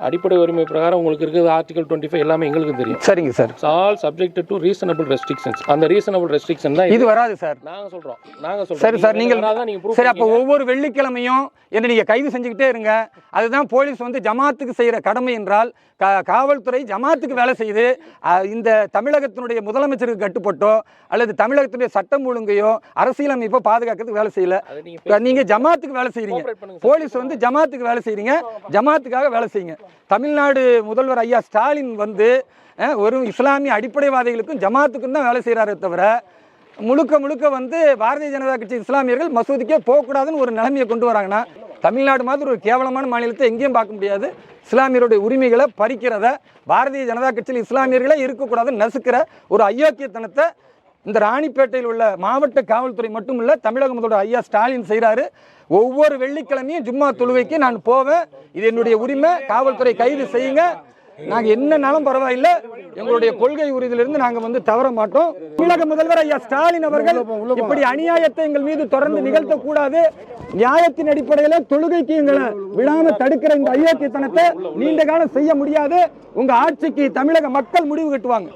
அடிப்படை உரிமை பிரகாரம் உங்களுக்கு இருக்குது. ஆர்டிகல் டுவெண்ட்டி ஃபைவ் எல்லாமே எங்களுக்கு தெரியும். சரிங்க sir. All subject to reasonable restrictions அந்த ரீசனபிள் ரெஸ்ட்ரிக்ஷன் தான் இது வராது சார். நாங்க சொல்றோம். நாங்க சொல்றோம். சரி சார் நீங்கள் சரி அப்போ. ஒவ்வொரு வெள்ளிக்கிழமையும் என்ன நீங்கள் கைது செஞ்சுக்கிட்டே இருங்க. அதுதான் போலீஸ் வந்து ஜமாத்துக்கு செய்கிற கடமை என்றால் காவல்துறை ஜமாத்துக்கு வேலை செய்யுது அஹ், இந்த தமிழகத்தினுடைய முதலமைச்சருக்கு கட்டுப்பட்டோ அல்லது தமிழகத்தினுடைய சட்டம் ஒழுங்கையோ அரசியலமைப்போ பாதுகாக்கிறதுக்கு வேலை செய்யல. நீங்க ஜமாத்துக்கு வேலை பண்ணுங்க போலீஸ் வந்து ஜமாத்துக்கு வேலை செய்றீங்க. ஜமாத்துக்காக வேலை செய்யுங்க. தமிழ்நாடு முதல்வர் ஐயா ஸ்டாலின் வந்து ஒரு இஸ்லாமிய அடிப்படைவாதிகளுக்கும் ஜமாத்துக்கும் தான் வேலை செய்கிறாரே தவிர முழுக்க முழுக்க வந்து பாரதிய ஜனதா கட்சி இஸ்லாமியர்கள் மசூதிக்கே போகக்கூடாதுன்னு ஒரு நிலைமையை கொண்டு வராங்கன்னா தமிழ்நாடு மாதிரி ஒரு கேவலமான மாநிலத்தை எங்கேயும் பார்க்க முடியாது. இஸ்லாமியருடைய உரிமைகளை பறிக்கிறத பாரதிய ஜனதா கட்சியில் இஸ்லாமியர்களே இருக்கக்கூடாதுன்னு நசுக்கிற ஒரு அயோக்கியத்தனத்தை இந்த ராணிப்பேட்டையில் உள்ள மாவட்ட காவல்துறை மட்டும் இல்ல தமிழக முதல்வர் ஐயா ஸ்டாலின் செய்கிறாரு ஒவ்வொரு வெள்ளிக்கிழமையும் ஜும்மா தொழுகைக்கு நான் போவேன். இது என்னுடைய உரிமை. காவல்துறை கைது செய்யுங்க. நாங்க என்னன்னாலும் பரவாயில்ல. எங்களுடைய கொள்கை உறுதியிலிருந்து நாங்க வந்து தவற மாட்டோம். தமிழக முதல்வர் ஐயா ஸ்டாலின் அவர்கள் இப்படி அநியாயத்தை எங்கள் மீது தொடர்ந்து நிகழ்த்த கூடாது நியாயத்தின் அடிப்படையில தொழுகைக்கு எங்களை விழாம தடுக்கிற இந்த அயோக்கியத்தனத்தை நீண்ட காலம் செய்ய முடியாது. உங்க ஆட்சிக்கு தமிழக மக்கள் முடிவு கட்டுவாங்க.